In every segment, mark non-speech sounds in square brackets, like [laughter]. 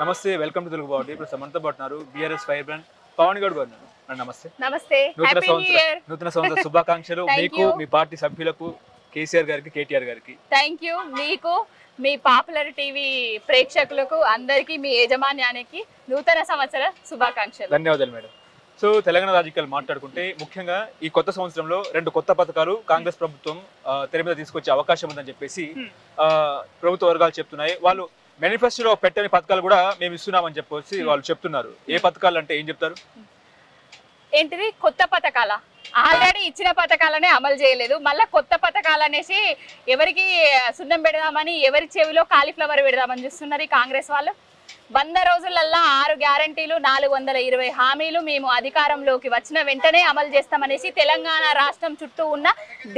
నమస్తే welcome to Telugu body ఇప్పుడు మనతో పాటు ఉన్నారు BRS fire brand Pavan Goud garu నమస్తే. నమస్తే. నూతన సంవత్సర నూతన సంవత్సర శుభాకాంక్షలు. [laughs] మీకు. మీ పార్టీ సభ్యులకు కేసీఆర్ గారికి కేటీఆర్ గారికి. థ్యాంక్ యూ మీకు మీ పాపులర్ టీవీ ప్రేక్షకులకు అందరికీ మీ యాజమాన్యానికి నూతన సంవత్సర శుభాకాంక్షలు. ధన్యవాదాలు మేడం. సో తెలంగాణ రాజకీయాలు మాట్లాడుకుంటే ముఖ్యంగా ఈ కొత్త సంవత్సరంలో రెండు కొత్త పథకాలు కాంగ్రెస్ ప్రభుత్వం తెర మీద తీసుకొచ్చే అవకాశం ఉందని చెప్పేసి Hmm. ప్రభుత్వ వర్గాలు చెప్తున్నాయి. వాళ్ళు మేనిఫెస్టోలో పెట్టని పథకాలు కూడా మేము ఇస్తున్నామని చెప్పేసి వాళ్ళు చెప్తున్నారు. ఏ పథకాలు అంటే ఏం చెప్తారు? ఏంటిది? కొత్త పథకాల. ఆల్రెడీ ఇచ్చిన పథకాలనే అమలు చేయలేదు. మళ్ళీ కొత్త పథకాలు అనేసి ఎవరికి సున్నం పెడదామని ఎవరి చెవిలో కాలీఫ్లవర్ పెడదామని చూస్తున్నారు ఈ కాంగ్రెస్ వాళ్ళు? వంద రోజులల్లా ఆరు గ్యారంటీలు నాలుగు వందల ఇరవై హామీలు మేము అధికారంలోకి వచ్చిన వెంటనే అమలు చేస్తామనేసి తెలంగాణ రాష్ట్రం చుట్టూ ఉన్న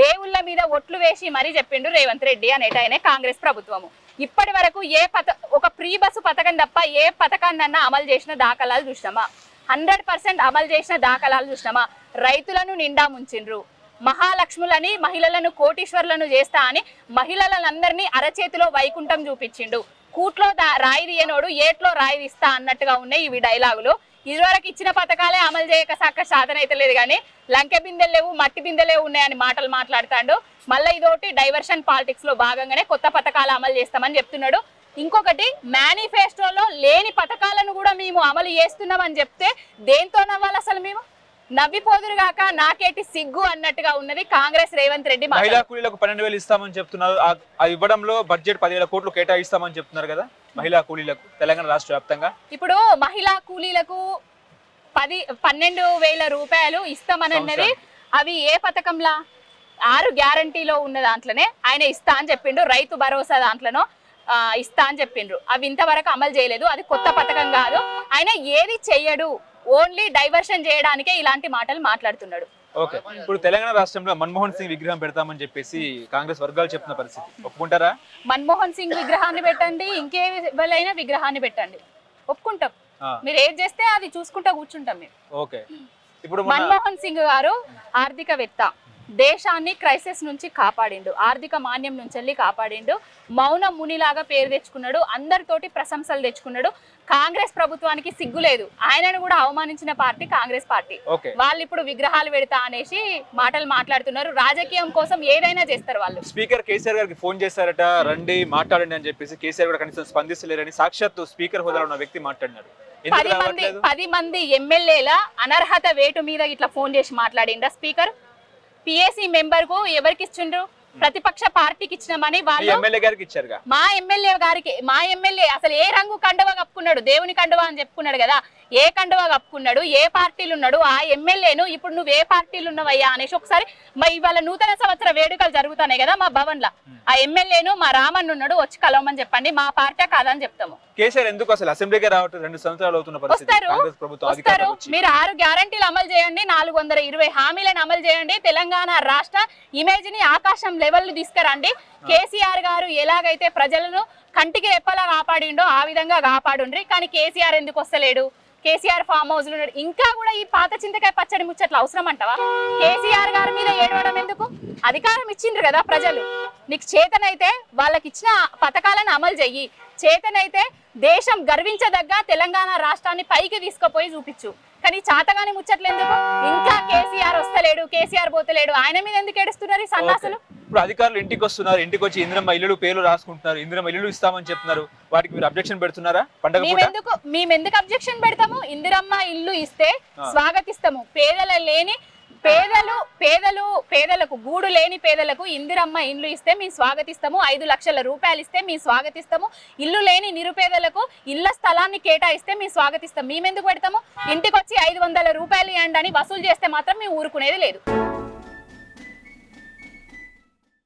దేవుళ్ళ మీద ఒట్లు వేసి మరీ చెప్పిండు రేవంత్ రెడ్డి అనేటైనే కాంగ్రెస్ ప్రభుత్వము. ఇప్పటి వరకు ఏ పథ ఒక ప్రీ బస్సు పథకం తప్ప ఏ పథకాన్నన్నా అమలు చేసిన దాఖలాలు చూసినామా? హండ్రెడ్ పర్సెంట్ అమలు చేసిన దాఖలాలు చూసినామా? రైతులను నిండా ముంచిండ్రు. మహాలక్ష్ములని మహిళలను కోటీశ్వర్లను చేస్తా అని మహిళలందరినీ అరచేతిలో వైకుంఠం చూపించిండు. కూట్లో రాయి తీయనోడు ఏట్లో రాయి తీస్తా అన్నట్టుగా ఉన్నాయి ఇవి డైలాగులు. ఇదివరకు ఇచ్చిన పథకాలే అమలు చేయక సక్క సాధన అయితే లేదు కానీ లంకె బిందెలు లేవు మట్టి బిందెలే ఉన్నాయని మాటలు మాట్లాడుతాడు. మళ్ళీ ఇదోటి డైవర్షన్ పాలిటిక్స్లో భాగంగానే కొత్త పథకాలు అమలు చేస్తామని చెప్తున్నాడు. ఇంకొకటి మేనిఫెస్టోలో లేని పథకాలను కూడా మేము అమలు చేస్తున్నామని చెప్తే దేంతో నవ్వాలి అసలు మేము? నవ్విపోదురు గాక నాకేటి సిగ్గు అన్నట్టుగా ఉన్నది కాంగ్రెస్ రేవంత్ రెడ్డి మహిళా కూలీలకు పన్నెండు వేలు ఇస్తామని చెప్తున్నారు. ఆ- ఇవ్వడంలో బడ్జెట్ పదివేల కోట్లు కేటాయిస్తామని చెప్తున్నారు కదా మహిళా కూలీలకు తెలంగాణ రాష్ట్ర వ్యాప్తంగా. ఇప్పుడు మహిళా కూలీలకు పది పన్నెండు వేల రూపాయలు ఇస్తామనన్నది అవి ఏ పథకంలా? ఆరు గ్యారంటీలో ఉన్న దాంట్లోనే ఆయన ఇస్తా అని చెప్పిండు రైతు భరోసా దాంట్లోనో ఇస్తా అని చెప్పిండ్రు. అవి ఇంతవరకు అమలు చేయలేదు అది కొత్త పథకం కాదు. ఆయన ఏది చెయ్యడు ఓన్లీ డైవర్షన్ చేయడానికే ఇలాంటి మాటలు మాట్లాడుతున్నాడు. ఓకే. ఇప్పుడు తెలంగాణ రాష్ట్రంలో మన్మోహన్ సింగ్ విగ్రహం పెడతామని చెప్పేసి కాంగ్రెస్ వర్గాలు చెప్తున్న పరిస్థితి. ఒప్పుకుంటారా? మన్మోహన్ సింగ్ విగ్రహాన్ని పెట్టండి ఇంకే ఎవరైనా విగ్రహాన్ని పెట్టండి. ఒప్పుకుంటాం. మీరు ఏది చేస్తే అది చూసుకుంటా కూర్చుంటాం మేము. ఓకే. ఇప్పుడు మన మన్మోహన్ సింగ్ గారు ఆర్థికవేత్త. దేశాన్ని క్రైసిస్ నుంచి కాపాడిండు ఆర్థిక మాన్యం నుంచి వెళ్ళి కాపాడిండు మౌన మునిలాగా పేరు తెచ్చుకున్నాడు అందరితోటి ప్రశంసలు తెచ్చుకున్నాడు. కాంగ్రెస్ ప్రభుత్వానికి సిగ్గు లేదు. ఆయనను కూడా అవమానించిన పార్టీ కాంగ్రెస్ పార్టీ. వాళ్ళు ఇప్పుడు విగ్రహాలు పెడతా అనేసి మాటలు మాట్లాడుతున్నారు. రాజకీయం కోసం ఏదైనా చేస్తారు వాళ్ళు. స్పీకర్ కేసీఆర్ గారికి ఫోన్ చేశారట రండి మాట్లాడండి అని చెప్పేసి కేసీఆర్ కూడా కనీసం స్పందిస్తలేరని సాక్షాత్తు స్పీకర్ హోదాలో ఉన్న వ్యక్తి మాట్లాడినారు పది మంది పది మంది ఎమ్మెల్యేల అనర్హత వేటు మీద ఇట్లా ఫోన్ చేసి మాట్లాడిండ్రా స్పీకర్? పిఎస్సి మెంబర్కు ఎవరికి ఇచ్చిండ్రు? ప్రతిపక్ష పార్టీకి ఇచ్చినామని వాళ్ళు ఎమ్మెల్యే గారికి ఇచ్చారుగా? మా ఎమ్మెల్యే గారికి మా ఎమ్మెల్యే అసలు ఏ రంగు కండువా కప్పుకున్నాడు? దేవుని కండువా అని చెప్పుకున్నాడు కదా. ఏ కండువా కప్పుకున్నాడు? ఏ పార్టీలు ఉన్నాడు? ఆ ఎమ్మెల్యేను ఇప్పుడు నువ్వు ఏ పార్టీలు ఉన్నావయ్యా అనేసి ఒకసారి మా ఇవాళ నూతన సంవత్సర వేడుకలు జరుగుతున్నాయి కదా మా భవన్లో ఆ ఎమ్మెల్యేను మా రామన్ ఉన్నాడు వచ్చి కలవమని చెప్పండి మా పార్టీ కాదని చెప్తాము. కేసీఆర్ ఎందుకు అసలు అసెంబ్లీకే రావట్లేదు? రెండు సంవత్సరాలు అవుతున్న వస్తారు మీరు ఆరు గ్యారంటీలు అమలు చేయండి నాలుగు వందల ఇరవై హామీలను అమలు చేయండి తెలంగాణ రాష్ట్ర ఇమేజ్ని ఆకాశం లెవెల్ తీసుకురండి. కేసీఆర్ గారు ఎలాగైతే ప్రజలను కంటికి రెప్పలా కాపాడిండో ఆ విధంగా కాపాడుండ్రి. కానీ కేసీఆర్ ఎందుకు వస్తలేడు? కేసీఆర్ ఫామ్ హౌస్ ఉన్నాడు. ఇంకా కూడా ఈ పాత చింతకాయ పచ్చడి ముచ్చట్లు అవసరం అంటవా? కేసీఆర్ గారి మీద ఏడవడం ఎందుకు? అధికారం ఇచ్చిండ్రు కదా ప్రజలు. నీకు చేతనైతే వాళ్ళకి ఇచ్చిన పథకాలను అమలు చెయ్యి. చేతనైతే దేశం గర్వించదగ్గ తెలంగాణ రాష్ట్రాన్ని పైకి తీసుకుపోయి చూపించు. కానీ చాతగాని ముచ్చట్లు ఎందుకు? ఇంకా కేసీఆర్ వస్తలేడు కేసీఆర్ పోతలేడు. ఆయన మీద ఎందుకు ఏడుస్తున్నారు సన్నాసులు? ఇప్పుడు అధికారులు ఇంటికి వస్తున్నారు ఇంటికి వచ్చి ఇందిరమ్మ ఇల్లులు పేర్లు రాసుకుంటున్నారు ఇందిరమ్మ ఇల్లులు ఇస్తామని చెప్తున్నారు. వాటికి మీరు అబ్జెక్షన్ పెడుతున్నారా? పండగ మేమెందుకు మేమెందుకు అబ్జెక్షన్ పెడతాము? ఇందిరమ్మ ఇల్లు ఇస్తే స్వాగతిస్తాము. పేదల లేని పేదలు పేదలు పేదలకు గూడు లేని పేదలకు ఇందిరమ్మ ఇల్లు ఇస్తే మేము స్వాగతిస్తాము. ఐదు లక్షల రూపాయలు ఇస్తే మేము స్వాగతిస్తాము. ఇల్లు లేని నిరుపేదలకు ఇళ్ళ స్థలాన్ని కేటాయిస్తే మేము స్వాగతిస్తాం. మేమెందుకు పెడతాము? ఇంటికి వచ్చి ఐదు వందల రూపాయలు ఇవ్వండి అని వసూలు చేస్తే మాత్రం మేము ఊరుకునేది లేదు.